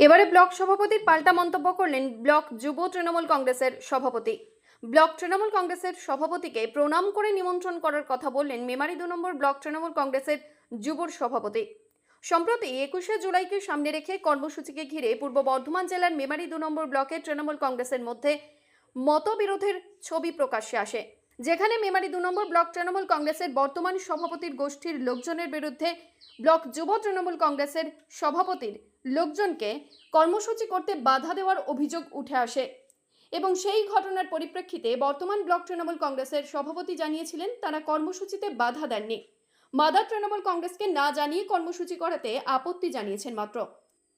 এবারে ব্লক সভাপতির পাল্টা মন্তব্য করলেন ব্লক যুব তৃণমূল কংগ্রেসের সভাপতি। ব্লক তৃণমূল কংগ্রেসের সভাপতিকে প্রণাম করে নিমন্ত্রণ করার কথা বললেন মেমারি দু নম্বর ব্লক তৃণমূল কংগ্রেসের যুবর সভাপতি। সম্প্রতি একুশে জুলাইকে সামনে রেখে কর্মসূচিকে ঘিরে পূর্ব বর্ধমান জেলার মেমারি দু নম্বর ব্লকের তৃণমূল কংগ্রেসের মধ্যে মতবিরোধের ছবি প্রকাশ্যে আসে। যেখানে মেমারি দু নম্বর ব্লক তৃণমূল কংগ্রেসের বর্তমান সভাপতির গোষ্ঠীর লোকজনের বিরুদ্ধে ব্লক যুব তৃণমূল কংগ্রেসের সভাপতির লোকজনকে কর্মসূচি করতে বাধা দেওয়ার অভিযোগ উঠে আসে। এবং সেই ঘটনার পরিপ্রেক্ষিতে বর্তমান ব্লক তৃণমূল কংগ্রেসের সভাপতি জানিয়েছিলেন, তারা কর্মসূচিতে বাধা দেননি। মাদার তৃণমূল কংগ্রেসকে না জানিয়ে কর্মসূচি করাতে আপত্তি জানিয়েছেন মাত্র।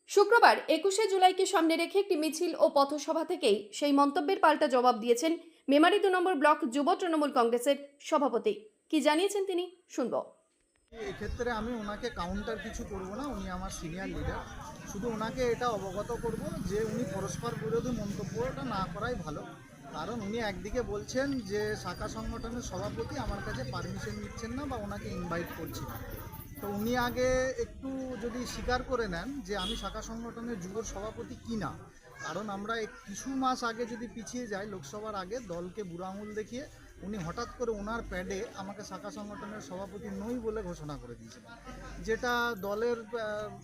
শুক্রবার একুশে জুলাইকে সামনে রেখে একটি মিছিল ও পথসভা থেকেই সেই মন্তব্যের পাল্টা জবাব দিয়েছেন মেমারি দু নম্বর ব্লক যুব তৃণমূল কংগ্রেসের সভাপতি। কি জানিয়েছেন তিনি? শুনব। এক্ষেত্রে আমি ওনাকে কাউন্টার কিছু করব না, উনি আমার সিনিয়র লিডার শুধু ওনাকে এটা অবগত করব যে উনি পরস্পর বিরোধী মন্তব্যটা না করাই ভালো। কারণ উনি একদিকে বলছেন যে শাখা সংগঠনের সভাপতি আমার কাছে পারমিশন নিচ্ছেন না বা ওনাকে ইনভাইট করছি না। তো উনি আগে একটু যদি স্বীকার করে নেন যে আমি শাখা সংগঠনের যুব সভাপতি কি না কারণ আমরা কিছু মাস আগে যদি পিছিয়ে যাই লোকসভার আগে, দলকে বুড়ো আঙুল দেখিয়ে উনি হঠাৎ করে ওনার প্যাডে আমাকে শাখা সংগঠনের সভাপতি নই বলে ঘোষণা করে দিয়েছিলেন। যেটা দলের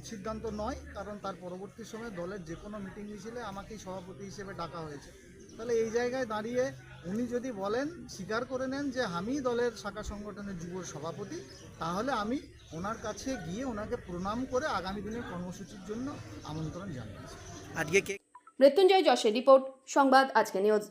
সিদ্ধান্ত নয়, কারণ তার পরবর্তী সময়ে দলের যে কোনো মিটিং মিছিলে আমাকেই সভাপতি হিসেবে ডাকা হয়েছে। তাহলে এই জায়গায় দাঁড়িয়ে উনি যদি বলেন, স্বীকার করে নেন যে আমি দলের শাখা সংগঠনের যুব সভাপতি, তাহলে আমি ওনার কাছে গিয়ে ওনাকে প্রণাম করে আগামী দিনের কর্মসূচির জন্য আমন্ত্রণ জানিয়েছি আজকে মৃত্যুঞ্জয় যশের রিপোর্ট, সংবাদ আজকে নিউজ।